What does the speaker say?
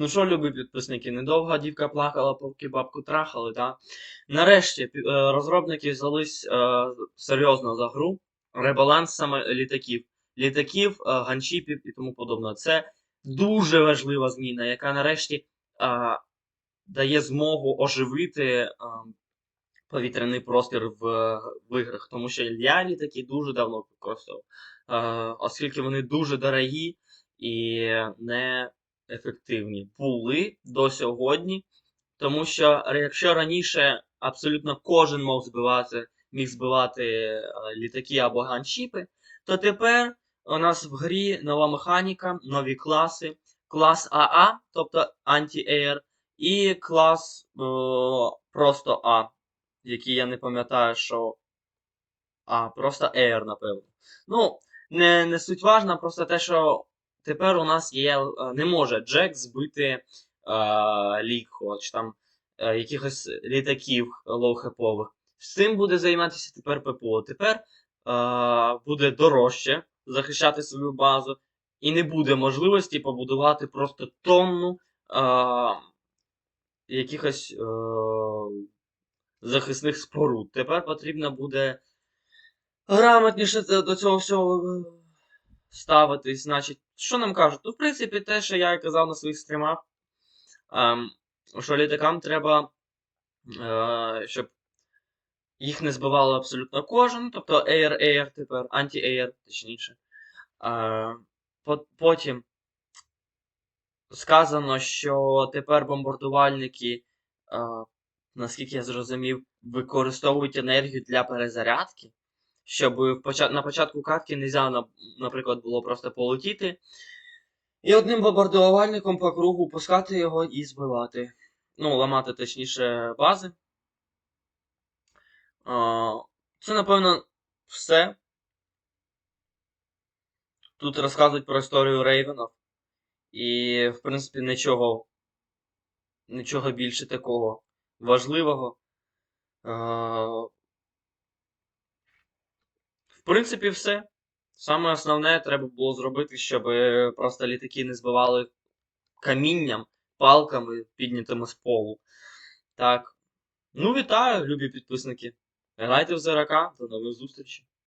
Ну що, любі підписники, недовго дівка плакала, поки бабку трахали, та? Нарешті е, розробники взялись е, серйозно за гру. Ребаланс саме літаків. Літаків, е, ганчіпів і тому подобне. Це дуже важлива зміна, яка нарешті дає змогу оживити повітряний простір в, в іграх. Тому що я літаки дуже давно використовував. Оскільки вони дуже дорогі і не ефективні були до сьогодні. Тому що якщо раніше абсолютно кожен мог збивати, міг збивати е, літаки або ганшіпи, то тепер у нас в грі нова механіка, нові класи, клас АА, тобто анті-Air, і клас е, просто А, який я не пам'ятаю, що А, просто Air, напевно. Ну, не, не суть важна, просто те, що тепер у нас є, е, не може Джек збити е, Лікхо, чи там е, якихось літаків лоу-хепових. З цим буде займатися тепер ППО. Тепер е, буде дорожче захищати свою базу, і не буде можливості побудувати просто тонну е, якихось е, захисних споруд. Тепер потрібно буде грамотніше до цього всього е, ставитись. Значить, що нам кажуть? Ну, в принципі, те, що я і казав на своїх стрімах, ем, що літакам треба, е, щоб їх не збивало абсолютно кожен, тобто Air-Air тепер, анті-Air, точніше. Е, потім сказано, що тепер бомбардувальники, е, наскільки я зрозумів, використовують енергію для перезарядки. Щоб на початку катки не можна, наприклад, було просто полетіти. І одним бомбардувальником по кругу пускати його і збивати. Ну, ламати точніше бази. Це, напевно, все. Тут розказують про історію Рейвенів. І, в принципі, нічого, нічого більше такого важливого. В принципі, все. Саме основне треба було зробити, щоб е, просто літаки не збивали камінням, палками, піднятими з полу. Так. Ну, вітаю, любі підписники. Грайте в ЗРК, до нових зустрічей.